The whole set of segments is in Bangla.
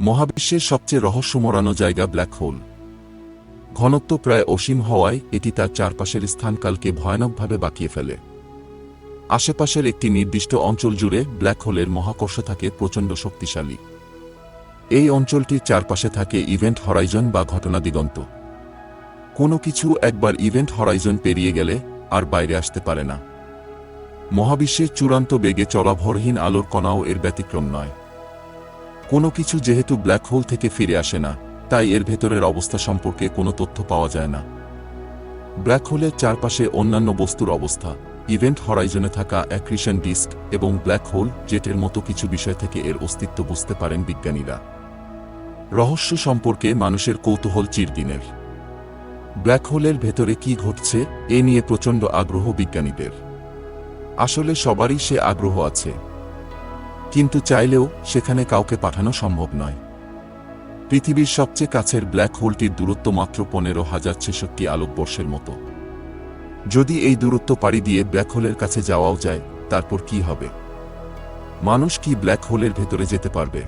মহাবিশ্বের সবচেয়ে রহস্যমরানো জায়গা ব্ল্যাক হোল। ঘনত্ব প্রায় অসীম হওয়ায় এটি তার চারপাশের স্থানকালকে ভয়ানকভাবে বাঁকিয়ে ফেলে। আশেপাশের একটি নির্দিষ্ট অঞ্চল জুড়ে ব্ল্যাক হোলের মহাকর্ষ থাকে প্রচণ্ড শক্তিশালী। এই অঞ্চলটির চারপাশে থাকে ইভেন্ট হরাইজন বা ঘটনা দিগন্ত। কোনো কিছু একবার ইভেন্ট হরাইজন পেরিয়ে গেলে আর বাইরে আসতে পারে না। মহাবিশ্বের চূড়ান্ত বেগে চলা ভরহীন আলোর কণাও এর ব্যতিক্রম নয়। কোনো কিছু যেহেতু ব্ল্যাক হোল থেকে ফিরে আসে না, তাই এর ভেতরের অবস্থা সম্পর্কে কোনো তথ্য পাওয়া যায় না। ব্ল্যাক হোলের চারপাশে অন্যান্য বস্তুর অবস্থা ইভেন্ট হরাইজনে থাকা অ্যাক্রিশন ডিস্ক এবং ব্ল্যাক হোল জেটের মতো কিছু বিষয় থেকে এর অস্তিত্ব বুঝতে পারেন বিজ্ঞানীরা। রহস্য সম্পর্কে মানুষের কৌতূহল চিরদিনের। ব্ল্যাক হোলের ভেতরে কি ঘটছে, এ নিয়ে প্রচণ্ড আগ্রহ বিজ্ঞানীদের। আসলে সবারই সে আগ্রহ আছে। কিন্তু চাইলেও সেখানে কাউকে পাঠানো সম্ভব নয়। পৃথিবীর সবচেয়ে কাছের ব্ল্যাক হোলটির দূরত্ব মাত্র পনেরো হাজার ছেষট্টি আলোকবর্ষের মতো। যদি এই দূরত্ব পাড়ি দিয়ে ব্ল্যাক হোলের কাছে যাওয়াও যায়, তারপর কি হবে? মানুষ কি ব্ল্যাক হোলের ভেতরে যেতে পারবে?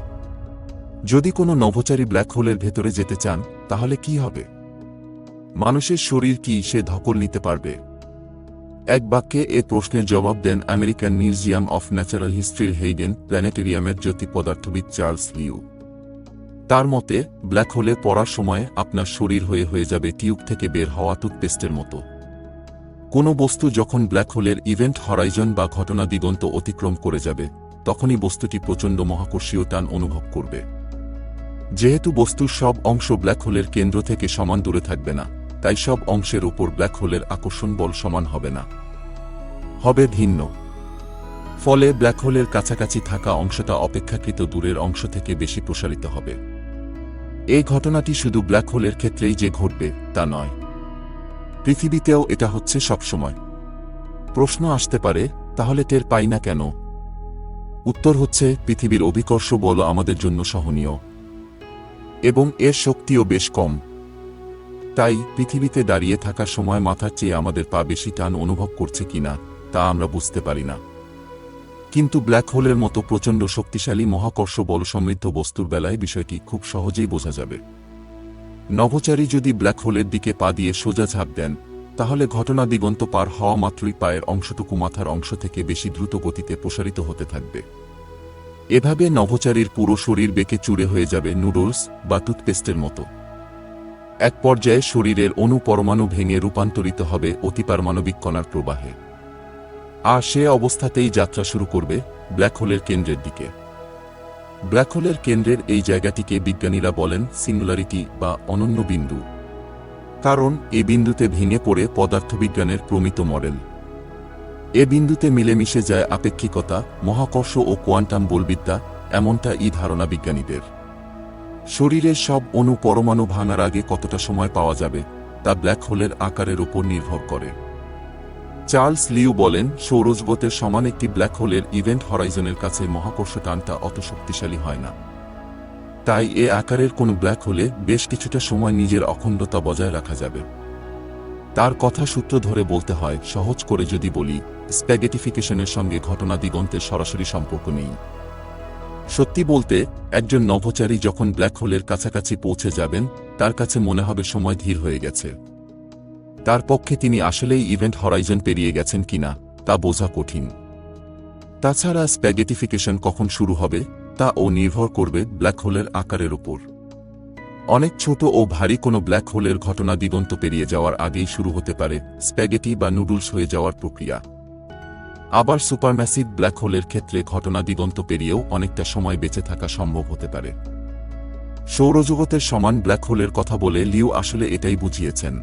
যদি কোনো নভোচারী ব্ল্যাক হোলের ভেতরে যেতে চান, তাহলে কি হবে? মানুষের শরীর কি সে ধকল নিতে পারবে? এক বাক্যে এ প্রশ্নের জবাব দেন আমেরিকান মিউজিয়াম অফ ন্যাচারাল হিস্ট্রির হেইডেন, প্ল্যানেটেরিয়ামের জ্যোতি পদার্থবিদ চার্লস লিউ। তার মতে, ব্ল্যাক হোলে পড়ার সময় আপনার শরীর হয়ে হয়ে যাবে টিউব থেকে বের হওয়া টুথপেস্টের মতো। কোনো বস্তু যখন ব্ল্যাক হোলের ইভেন্ট হরাইজন বা ঘটনা দিগন্ত অতিক্রম করে যাবে, তখনই বস্তুটি প্রচণ্ড মহাকর্ষীয় টান অনুভব করবে। যেহেতু বস্তুর সব অংশ ব্ল্যাক হোলের কেন্দ্র থেকে সমান দূরে থাকবে না তাই সব অংশের উপর ব্ল্যাক হোলের আকর্ষণ বল সমান হবে না। হবে ভিন্ন। ফলে ব্ল্যাক হোলের কাছাকাছি থাকা অংশটা অপেক্ষাকৃত দূরের অংশ থেকে বেশি প্রসারিত হবে। এই ঘটনাটি শুধু ব্ল্যাক হোলের ক্ষেত্রেই যে ঘটবে, তা নয়। পৃথিবীতেও এটা হচ্ছে সবসময়। প্রশ্ন আসতে পারে, তাহলে টের পাই না কেন? উত্তর হচ্ছে, পৃথিবীর অভিকর্ষ বল আমাদের জন্য সহনীয়। এবং এর শক্তিও বেশ কম। তাই পৃথিবীতে দাঁড়িয়ে থাকার সময় মাথার চেয়ে আমাদের পা বেশি টান অনুভব করছে কিনা তা আমরা বুঝতে পারি না। কিন্তু ব্ল্যাক হোলের মতো প্রচণ্ড শক্তিশালী মহাকর্ষ বল সমৃদ্ধ বস্তুর বেলায় বিষয়টি খুব সহজেই বোঝা যাবে। নভোচারী যদি ব্ল্যাক হোলের দিকে পা দিয়ে সোজা ঝাঁপ দেন, তাহলে ঘটনা দিগন্ত পার হওয়া মাত্রই পায়ের অংশটুকু মাথার অংশ থেকে বেশি দ্রুত গতিতে প্রসারিত হতে থাকবে। এভাবে নভোচারীর পুরো শরীর বেঁকে চুরে হয়ে যাবে নুডলস বা টুথপেস্টের মতো। এক পর্যায়ে শরীরের অণু পরমাণু ভেঙে রূপান্তরিত হবে অতিপারমাণবিক কণার প্রবাহে। আর সে অবস্থাতেই যাত্রা শুরু করবে ব্ল্যাক হোলের কেন্দ্রের দিকে। ব্ল্যাক হোলের কেন্দ্রের এই জায়গাটিকে বিজ্ঞানীরা বলেন সিঙ্গুলারিটি বা অনন্য বিন্দু। কারণ এ বিন্দুতে ভেঙে পড়ে পদার্থবিজ্ঞানের প্রমিত মডেল। এ বিন্দুতে মিলেমিশে যায় আপেক্ষিকতা, মহাকর্ষ ও কোয়ান্টাম বলবিদ্যা, এমনটা ই ধারণা বিজ্ঞানীদের। শরীরের সব অণু পরমাণু ভাঙার আগে কতটা সময় পাওয়া যাবে, তা ব্ল্যাক হোলের আকারের উপর নির্ভর করে। চার্লস লিউ বলেন, সৌরজগতের সমান একটি ব্ল্যাক হোলের ইভেন্ট হরাইজনের কাছে মহাকর্ষ টানটা অত শক্তিশালী হয় না। তাই এ আকারের কোনো ব্ল্যাক হোলে বেশ কিছুটা সময় নিজের অখণ্ডতা বজায় রাখা যাবে। তার কথা সূত্র ধরে বলতে হয়, সহজ করে যদি বলি, স্প্যাগেটিফিকেশনের সঙ্গে ঘটনা দিগন্তের সরাসরি সম্পর্ক নেই। সত্যি বলতে, একজন নভোচারী যখন ব্ল্যাক হোলের কাছাকাছি পৌঁছে যাবেন, তার কাছে মনে হবে সময় ধীর হয়ে গেছে। তার পক্ষে তিনি আসলেই ইভেন্ট হরাইজন পেরিয়ে গেছেন কিনা তা বোঝা কঠিন। তাছাড়া স্প্যাগেটিফিকেশন কখন শুরু হবে, তা ও নির্ভর করবে ব্ল্যাক হোলের আকারের উপর। অনেক ছোট ও ভারী কোনো ব্ল্যাক হোলের ঘটনা দিগন্ত পেরিয়ে যাওয়ার আগেই শুরু হতে পারে স্প্যাগেটি বা নুডলস হয়ে যাওয়ার প্রক্রিয়া। আবার সুপারম্যাসিভ ব্ল্যাক হোলের ক্ষেত্রে ঘটনা দিগন্ত পেরিয়েও অনেকটা সময় বেঁচে থাকা সম্ভব হতে পারে। সৌরজগতের সমান ব্ল্যাক হোলের কথা বলে লিউ আসলে এটাই বুঝিয়েছেন।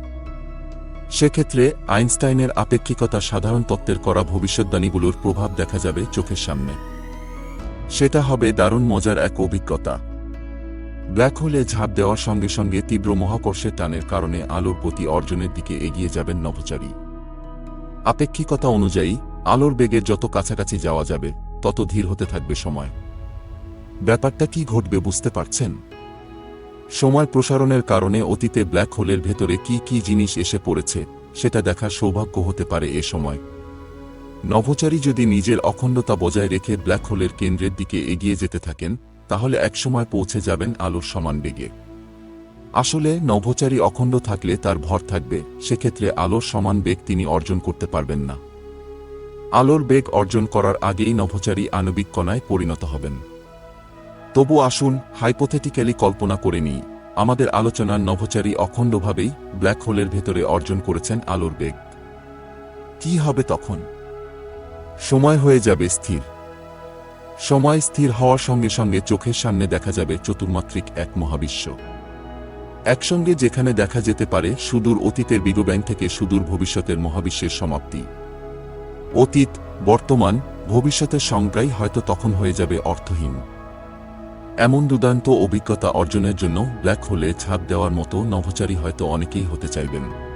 সেক্ষেত্রে আইনস্টাইনের আপেক্ষিকতা সাধারণ তত্ত্বের করা ভবিষ্যদ্বাণীগুলোর প্রভাব দেখা যাবে চোখের সামনে। সেটা হবে দারুণ মজার এক অভিজ্ঞতা। ব্ল্যাক হোলে ঝাঁপ দেওয়ার সঙ্গে সঙ্গে তীব্র মহাকর্ষের টানের কারণে আলোর গতি অর্জনের দিকে এগিয়ে যাবেন নভোচারী। আপেক্ষিকতা অনুযায়ী আলোর বেগে যত কাছাকাছি যাওয়া যাবে, তত ধীর হতে থাকবে সময়। ব্যাপারটা কি ঘটবে বুঝতে পারছেন? সময় প্রসারণের কারণে অতীতে ব্ল্যাক হোলের ভেতরে কি কি জিনিস এসে পড়েছে, সেটা দেখার সৌভাগ্য হতে পারে এ সময়। নভোচারী যদি নিজের অখণ্ডতা বজায় রেখে ব্ল্যাক হোলের কেন্দ্রের দিকে এগিয়ে যেতে থাকেন, তাহলে একসময় পৌঁছে যাবেন আলোর সমান বেগে। আসলে নভোচারী অখণ্ড থাকলে তার ভর থাকবে, সেক্ষেত্রে আলোর সমান বেগ তিনি অর্জন করতে পারবেন না। আলোর বেগ অর্জন করার আগেই নভোচারী আণবিক কণায় পরিণত হবেন। তবু আসুন, হাইপোথেটিক্যালি কল্পনা করে নিই, আমাদের আলোচনার নভোচারী অখণ্ডভাবেই ব্ল্যাক হোলের ভেতরে অর্জন করেছেন আলোর বেগ। কি হবে তখন? সময় হয়ে যাবে স্থির। সময় স্থির হওয়ার সঙ্গে সঙ্গে চোখের সামনে দেখা যাবে চতুর্মাত্রিক এক মহাবিশ্ব। একসঙ্গে যেখানে দেখা যেতে পারে সুদূর অতীতের বিগব্যাং থেকে সুদূর ভবিষ্যতের মহাবিশ্বের সমাপ্তি। অতীত, বর্তমান, ভবিষ্যতের সংজ্ঞাই হয়তো তখন হয়ে যাবে অর্থহীন। এমন দুর্দান্ত অভিজ্ঞতা অর্জনের জন্য ব্ল্যাক হোলে ছাপ দেওয়ার মতো নভোচারী হয়তো অনেকেই হতে চাইবেন।